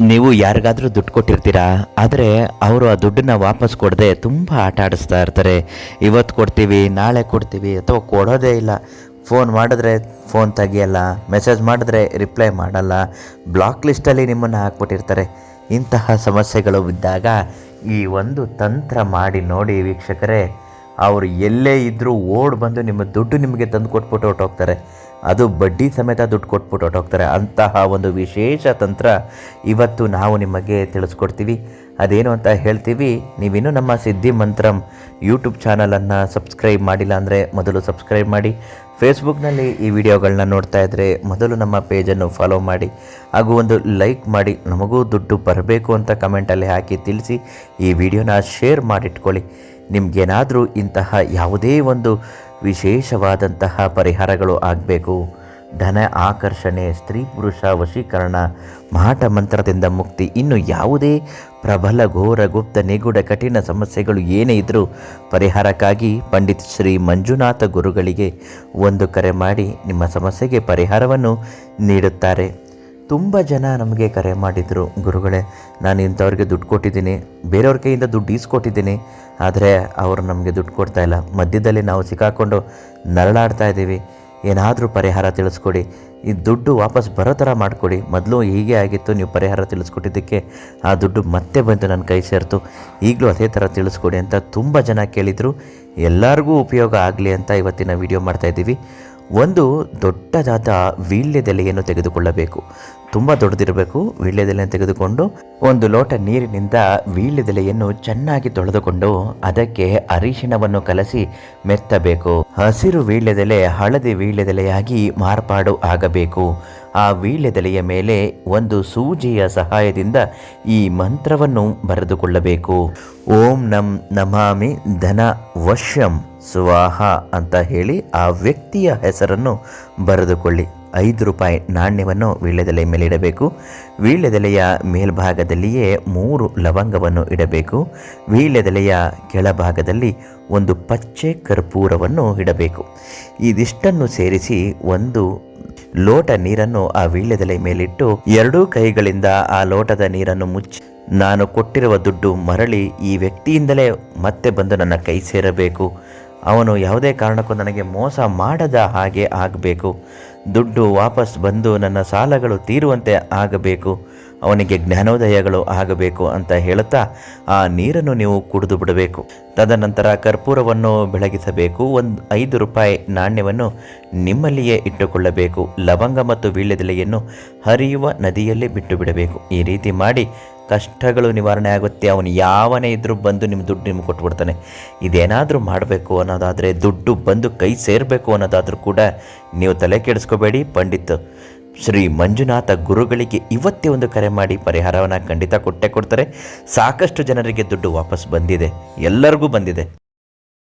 ನೀವು ಯಾರಿಗಾದರೂ ದುಡ್ಡು ಕೊಟ್ಟಿರ್ತೀರಾ? ಆದರೆ ಅವರು ಆ ದುಡ್ಡನ್ನ ವಾಪಸ್ ಕೊಡದೆ ತುಂಬ ಆಟ ಆಡಿಸ್ತಾ ಇರ್ತಾರೆ. ಇವತ್ತು ಕೊಡ್ತೀವಿ, ನಾಳೆ ಕೊಡ್ತೀವಿ ಅಥವಾ ಕೊಡೋದೇ ಇಲ್ಲ. ಫೋನ್ ಮಾಡಿದ್ರೆ ಫೋನ್ ತೆಗಿಯಲ್ಲ ಮೆಸೇಜ್ ಮಾಡಿದ್ರೆ ರಿಪ್ಲೈ ಮಾಡಲ್ಲ. ಬ್ಲಾಕ್ ಲಿಸ್ಟಲ್ಲಿ ನಿಮ್ಮನ್ನು ಹಾಕ್ಬಿಟ್ಟಿರ್ತಾರೆ. ಇಂತಹ ಸಮಸ್ಯೆಗಳು ಇದ್ದಾಗ ಈ ಒಂದು ತಂತ್ರ ಮಾಡಿ ನೋಡಿ ವೀಕ್ಷಕರೇ, ಅವರು ಎಲ್ಲೇ ಇದ್ದರೂ ಓಡ್ ಬಂದು ನಿಮ್ಮ ದುಡ್ಡು ನಿಮಗೆ ತಂದು ಕೊಟ್ಬಿಟ್ಟು ಹೊರ್ಟೋಗ್ತಾರೆ. ಅದು ಬಡ್ಡಿ ಸಮೇತ ದುಡ್ಡು ಕೊಟ್ಬಿಟ್ಟು ಹೊರಟೋಗ್ತಾರೆ. ಅಂತಹ ಒಂದು ವಿಶೇಷ ತಂತ್ರ ಇವತ್ತು ನಾವು ನಿಮಗೆ ತಿಳಿಸ್ಕೊಡ್ತೀವಿ. ಅದೇನು ಅಂತ ಹೇಳ್ತೀವಿ, ನೀವಿನ್ನೂ ನಮ್ಮ ಸಿದ್ಧಿ ಮಂತ್ರಂ ಯೂಟ್ಯೂಬ್ ಚಾನಲನ್ನು ಸಬ್ಸ್ಕ್ರೈಬ್ ಮಾಡಿಲ್ಲ ಅಂದರೆ ಮೊದಲು ಸಬ್ಸ್ಕ್ರೈಬ್ ಮಾಡಿ. ಫೇಸ್ಬುಕ್ನಲ್ಲಿ ಈ ವಿಡಿಯೋಗಳನ್ನ ನೋಡ್ತಾ ಇದ್ದರೆ ಮೊದಲು ನಮ್ಮ ಪೇಜನ್ನು ಫಾಲೋ ಮಾಡಿ, ಹಾಗೂ ಒಂದು ಲೈಕ್ ಮಾಡಿ. ನಮಗೂ ದುಡ್ಡು ಬರಬೇಕು ಅಂತ ಕಮೆಂಟಲ್ಲಿ ಹಾಕಿ ತಿಳಿಸಿ, ಈ ವಿಡಿಯೋನ ಶೇರ್ ಮಾಡಿಟ್ಕೊಳ್ಳಿ. ನಿಮಗೇನಾದರೂ ಇಂತಹ ಯಾವುದೇ ಒಂದು ವಿಶೇಷವಾದಂತಹ ಪರಿಹಾರಗಳು ಆಗಬೇಕು. ಧನ ಆಕರ್ಷಣೆ, ಸ್ತ್ರೀ ಪುರುಷ ವಶೀಕರಣ, ಮಾಟ ಮಂತ್ರದಿಂದ ಮುಕ್ತಿ, ಇನ್ನು ಯಾವುದೇ ಪ್ರಬಲ ಘೋರ ಗುಪ್ತ ನಿಗೂಢ ಕಠಿಣ ಸಮಸ್ಯೆಗಳು ಏನೇ ಇದ್ದರೂ ಪರಿಹಾರಕ್ಕಾಗಿ ಪಂಡಿತ್ ಶ್ರೀ ಮಂಜುನಾಥ ಗುರುಗಳಿಗೆ ಒಂದು ಕರೆ ಮಾಡಿ ನಿಮ್ಮ ಸಮಸ್ಯೆಗೆ ಪರಿಹಾರವನ್ನು ನೀಡುತ್ತಾರೆ. ತುಂಬ ಜನ ನಮಗೆ ಕರೆ ಮಾಡಿದರು, ಗುರುಗಳೇ, ನಾನು ಇಂಥವ್ರಿಗೆ ದುಡ್ಡು ಕೊಟ್ಟಿದ್ದೀನಿ, ಬೇರೆಯವ್ರ ಕೈಯಿಂದ ದುಡ್ಡು ಈಸ್ಕೊಟ್ಟಿದ್ದೀನಿ, ಆದರೆ ಅವರು ನಮಗೆ ದುಡ್ಡು ಕೊಡ್ತಾ ಇಲ್ಲ. ಮಧ್ಯದಲ್ಲಿ ನಾವು ಸಿಕ್ಕಾಕೊಂಡು ನರಳಾಡ್ತಾ ಇದ್ದೀವಿ. ಏನಾದರೂ ಪರಿಹಾರ ತಿಳಿಸ್ಕೊಡಿ. ಈ ದುಡ್ಡು ವಾಪಸ್ ಬರೋ ಥರ ಮಾಡಿಕೊಡಿ. ಮೊದಲು ಹೀಗೆ ಆಗಿತ್ತು, ನೀವು ಪರಿಹಾರ ತಿಳಿಸ್ಕೊಟ್ಟಿದ್ದಕ್ಕೆ ಆ ದುಡ್ಡು ಮತ್ತೆ ಬಂತು ನನ್ನ ಕೈ ಸೇರ್ತು. ಈಗಲೂ ಅದೇ ಥರ ತಿಳಿಸ್ಕೊಡಿ ಅಂತ ತುಂಬ ಜನ ಕೇಳಿದರು. ಎಲ್ಲರಿಗೂ ಉಪಯೋಗ ಆಗಲಿ ಅಂತ ಇವತ್ತಿನ ವಿಡಿಯೋ ಮಾಡ್ತಾಯಿದ್ದೀವಿ ಒಂದು ದೊಡ್ಡದಾದ ವೀಳ್ಯದೆಲೆಯನ್ನು ತೆಗೆದುಕೊಳ್ಳಬೇಕು. ತುಂಬ ದೊಡ್ಡದಿರಬೇಕು. ವೀಳ್ಯದೆಲೆಯನ್ನು ತೆಗೆದುಕೊಂಡು ಒಂದು ಲೋಟ ನೀರಿನಿಂದ ವೀಳ್ಯದೆಲೆಯನ್ನು ಚೆನ್ನಾಗಿ ತೊಳೆದುಕೊಂಡು ಅದಕ್ಕೆ ಅರಿಶಿಣವನ್ನು ಕಲಸಿ ಮೆತ್ತಬೇಕು. ಹಸಿರು ವೀಳ್ಯದೆಲೆ ಹಳದಿ ವೀಳ್ಯದೆಲೆಯಾಗಿ ಮಾರ್ಪಾಡು ಆಗಬೇಕು. ಆ ವೀಳ್ಯದೆಲೆಯ ಮೇಲೆ ಒಂದು ಸೂಜಿಯ ಸಹಾಯದಿಂದ ಈ ಮಂತ್ರವನ್ನು ಬರೆದುಕೊಳ್ಳಬೇಕು. ಓಂ ನಂ ನಮಾಮಿ ಧನ ವಶ್ಯಂ ಸ್ವಾಹ ಅಂತ ಹೇಳಿ ಆ ವ್ಯಕ್ತಿಯ ಹೆಸರನ್ನು ಬರೆದುಕೊಳ್ಳಿ. ಐದು ರೂಪಾಯಿ ನಾಣ್ಯವನ್ನು ವೀಳ್ಯದೆಲೆ ಮೇಲೆ ಇಡಬೇಕು. ವೀಳ್ಯದೆಲೆಯ ಮೇಲ್ಭಾಗದಲ್ಲಿಯೇ ಮೂರು ಲವಂಗವನ್ನು ಇಡಬೇಕು. ವೀಳ್ಯದೆಲೆಯ ಕೆಳಭಾಗದಲ್ಲಿ ಒಂದು ಪಚ್ಚೆ ಕರ್ಪೂರವನ್ನು ಇಡಬೇಕು. ಇದಿಷ್ಟನ್ನು ಸೇರಿಸಿ ಒಂದು ಲೋಟ ನೀರನ್ನು ಆ ವೀಳ್ಯದೆಲೆ ಮೇಲಿಟ್ಟು ಎರಡೂ ಕೈಗಳಿಂದ ಆ ಲೋಟದ ನೀರನ್ನು ಮುಚ್ಚಿ, ನಾನು ಕೊಟ್ಟಿರುವ ದುಡ್ಡು ಮರಳಿ ಈ ವ್ಯಕ್ತಿಯಿಂದಲೇ ಮತ್ತೆ ಬಂದು ನನ್ನ ಕೈ ಸೇರಬೇಕು. ಅವನು ಯಾವುದೇ ಕಾರಣಕ್ಕೂ ನನಗೆ ಮೋಸ ಮಾಡದ ಹಾಗೆ ಆಗಬೇಕು. ದುಡ್ಡು ವಾಪಸ್ ಬಂದು ನನ್ನ ಸಾಲಗಳು ತೀರುವಂತೆ ಆಗಬೇಕು. ಅವನಿಗೆ ಜ್ಞಾನೋದಯಗಳು ಆಗಬೇಕು ಅಂತ ಹೇಳುತ್ತಾ ಆ ನೀರನ್ನು ನೀವು ಕುಡಿದು ಬಿಡಬೇಕು. ತದನಂತರ ಕರ್ಪೂರವನ್ನು ಬೆಳಗಿಸಬೇಕು. ಒಂದು ಐದು ರೂಪಾಯಿ ನಾಣ್ಯವನ್ನು ನಿಮ್ಮಲ್ಲಿಯೇ ಇಟ್ಟುಕೊಳ್ಳಬೇಕು. ಲವಂಗ ಮತ್ತು ವೀಳ್ಯದೆಲೆಯನ್ನು ಹರಿಯುವ ನದಿಯಲ್ಲಿ ಬಿಟ್ಟು ಬಿಡಬೇಕು ಈ ರೀತಿ ಮಾಡಿ ಕಷ್ಟಗಳು ನಿವಾರಣೆ ಆಗುತ್ತೆ. ಅವನು ಯಾವನೇ ಇದ್ದರೂ ಬಂದು ನಿಮ್ಮ ದುಡ್ಡು ನಿಮ್ಗೆ ಕೊಟ್ಬಿಡ್ತಾನೆ. ಇದೇನಾದರೂ ಮಾಡಬೇಕು ಅನ್ನೋದಾದರೆ ದುಡ್ಡು ಬಂದು ಕೈ ಸೇರಬೇಕು ಅನ್ನೋದಾದರೂ ಕೂಡ ನೀವು ತಲೆ ಕೆಡಿಸ್ಕೋಬೇಡಿ. ಪಂಡಿತ್ ಶ್ರೀ ಮಂಜುನಾಥ ಗುರುಗಳಿಗೆ ಇವತ್ತೇ ಒಂದು ಕರೆ ಮಾಡಿ ಪರಿಹಾರವನ್ನು ಖಂಡಿತ ಕೊಟ್ಟೆ ಕೊಡ್ತಾರೆ. ಸಾಕಷ್ಟು ಜನರಿಗೆ ದುಡ್ಡು ವಾಪಸ್ ಬಂದಿದೆ. ಎಲ್ಲರಿಗೂ ಬಂದಿದೆ.